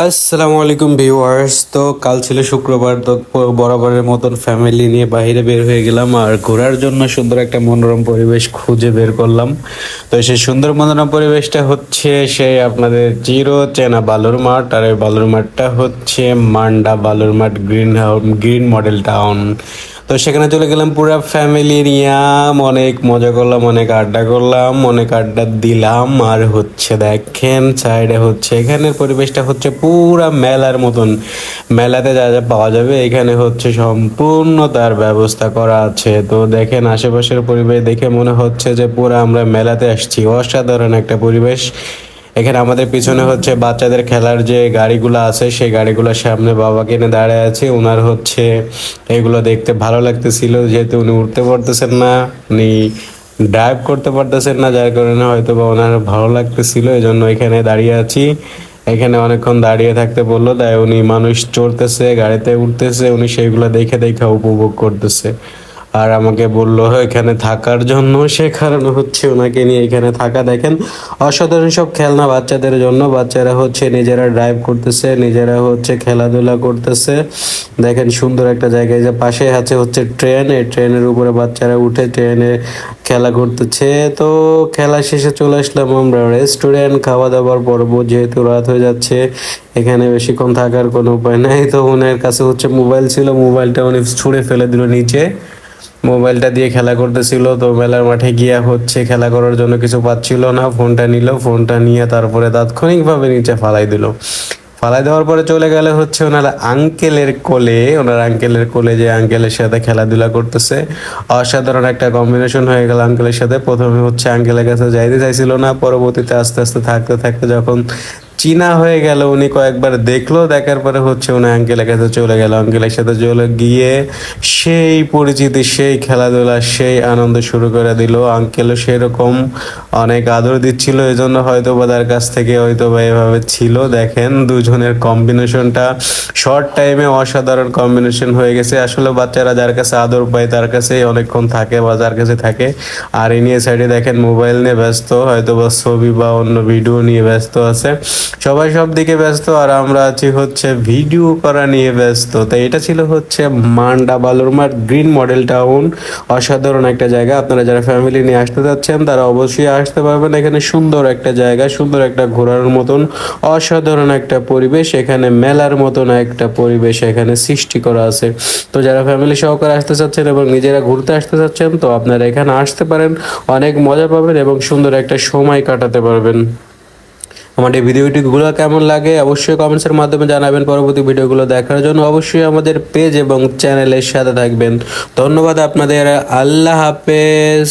আসসালামু আলাইকুম ভিউয়ার্স। তো কাল ছিল শুক্রবার, তো বরাবরের মতন ফ্যামিলি নিয়ে বাইরে বের হয়ে গেলাম আর ঘোরার জন্য সুন্দর একটা মনোরম পরিবেশ খুঁজে বের করলাম। তো সেই সুন্দর মনোরম পরিবেশটা হচ্ছে সেই আপনাদের চিরো চেনা বালুর মাঠ আর এই বালুর মাঠটা হচ্ছে মান্ডা বালুর মাঠ গ্রিন গ্রিন মডেল টাউন। তো সেখানে চলে গেলাম পুরো ফ্যামিলি নিয়ে। অনেক মজা করলাম, অনেক আড্ডা করলাম, অনেক আড্ডা দিলাম। আর হচ্ছে দেখেন সাইডে হচ্ছে, এখানের পরিবেশটা হচ্ছে পুরা মেলার মতন। মেলাতে যা যা পাওয়া যাবে, এখানে হচ্ছে সম্পূর্ণ তার ব্যবস্থা করা আছে। তো দেখেন, আশেপাশের পরিবেশ দেখে মনে হচ্ছে যে পুরো আমরা মেলাতে আসছি। অসাধারণ একটা পরিবেশ। এখানে আমাদের পিছনে হচ্ছে বাচ্চাদের খেলার যে গাড়িগুলো আছে, সেই গাড়িগুলোর সামনে বাবাকে এনে দাঁড়ায় আছে। ওনার হচ্ছে এগুলো দেখতে ভালো লাগতেছিল, যেহেতু উনি উঠতে পারতেছেন না, উনি ড্রাইভ করতে পারতেছেন না, যার কারণে হয়তো বা ওনার ভালো লাগতেছিল এই জন্য এখানে দাঁড়িয়ে আছি। এখানে অনেকক্ষণ দাঁড়িয়ে থাকতে বলল, তাই উনি মানুষ চড়তেছে, গাড়িতে উঠতেছে, উনি সেইগুলো দেখে দেখে উপভোগ করতেছে। আর আমাকে বলল, এখানে থাকার জন্য সে কারণে হচ্ছে ওনাকে নিয়ে এখানে থাকা। দেখেন, অসাধারণ সব খেলনা বাচ্চাদের জন্য। বাচ্চারা হচ্ছে নিজেরা ড্রাইভ করতেছে, নিজেরা হচ্ছে খেলাধুলা করতেছে। দেখেন, সুন্দর একটা জায়গায় যে পাশে আছে হচ্ছে ট্রেন এই ট্রেনের উপরে বাচ্চারা উঠে ট্রেনে খেলা করতেছে। তো খেলা শেষে চলে আসলাম আমরা রেস্টুরেন্ট খাওয়া দাওয়ার পর্ব। যেহেতু রাত হয়ে যাচ্ছে, এখানে বেশিক্ষণ থাকার কোনো উপায় নাই। তো ওনার কাছে হচ্ছে মোবাইল ছিল। মোবাইলটা উনি ছুঁড়ে ফেলে দিল নিচে। মোবাইলটা দিয়ে খেলা করতেছিল, তো মেলার মাঠে গিয়া হচ্ছে খেলা করার জন্য কিছু পাচ্ছিল না। ফোনটা নিল, ফোনটা নিয়ে তারপরে তাৎক্ষণিকভাবে নিচে ফালাই দিল। ফালাই দেওয়ার পরে চলে গেলে হচ্ছে ওনার আঙ্কেলের কোলে। ওনার আঙ্কেলের কোলে যে আঙ্কেলের সাথে খেলাধুলা করতেছে। অসাধারণ একটা কম্বিনেশন হয়ে গেল আঙ্কেলের সাথে। প্রথমে হচ্ছে আঙ্কেলের কাছে যাইতে চাইছিল না। পরবর্তীতে আস্তে আস্তে থাকতে থাকতে যখন চীনা হয়ে গেল, উনি কয়েকবার দেখল, দেখার পরে হচ্ছে উনি আঙ্কেলের কাছে চলে গেল। আঙ্কেলের সাথে চলে গিয়ে সেই পরিচিতি, সেই খেলাধুলা, সেই আনন্দ শুরু করে দিল। আঙ্কেলও সেরকম অনেক আদর দিচ্ছিল এই জন্য হয়তো বা তার কাছ থেকে হয়তো বা এভাবে ছিল। দেখেন দুজনের কম্বিনেশনটা শর্ট টাইমে অসাধারণ কম্বিনেশন হয়ে গেছে। আসলে বাচ্চারা যার কাছে আদর পায়, তার কাছেই অনেকক্ষণ থাকে বা যার কাছে থাকে। আর এ নিয়ে সাইডে দেখেন মোবাইল নিয়ে ব্যস্ত হয়তো বা ছবি বা অন্য ভিডিও নিয়ে ব্যস্ত আছে। সবাই সব দিকে ব্যস্ত আর আমরা আছি হচ্ছে ভিডিও করা নিয়ে ব্যস্ত। তো এটা ছিল হচ্ছে Manda Balurmath green model town. অসাধারণ একটা জায়গা। আপনারা যারা ফ্যামিলি নিয়ে আসতে যাচ্ছেন, তারা অবশ্যই আসতে পারবেন। এখানে সুন্দর একটা জায়গা, সুন্দর একটা ঘোরার মতন, অসাধারণ একটা পরিবেশ। এখানে মেলার মতন একটা পরিবেশ এখানে সৃষ্টি করা আছে। তো যারা ফ্যামিলি সহকারে আসতে চাচ্ছেন এবং নিজেরা ঘুরতে আসতে চাচ্ছেন, তো আপনারা এখানে আসতে পারেন। অনেক মজা পাবেন এবং সুন্দর একটা সময় কাটাতে পারবেন। আমাদের ভিডিওটিগুলো কেমন লাগে অবশ্যই কমেন্টসের মাধ্যমে জানাবেন। পরবর্তী ভিডিওগুলো দেখার জন্য অবশ্যই আমাদের পেজ এবং চ্যানেলের সাথে থাকবেন। ধন্যবাদ আপনাদের। আল্লাহ হাফেজ।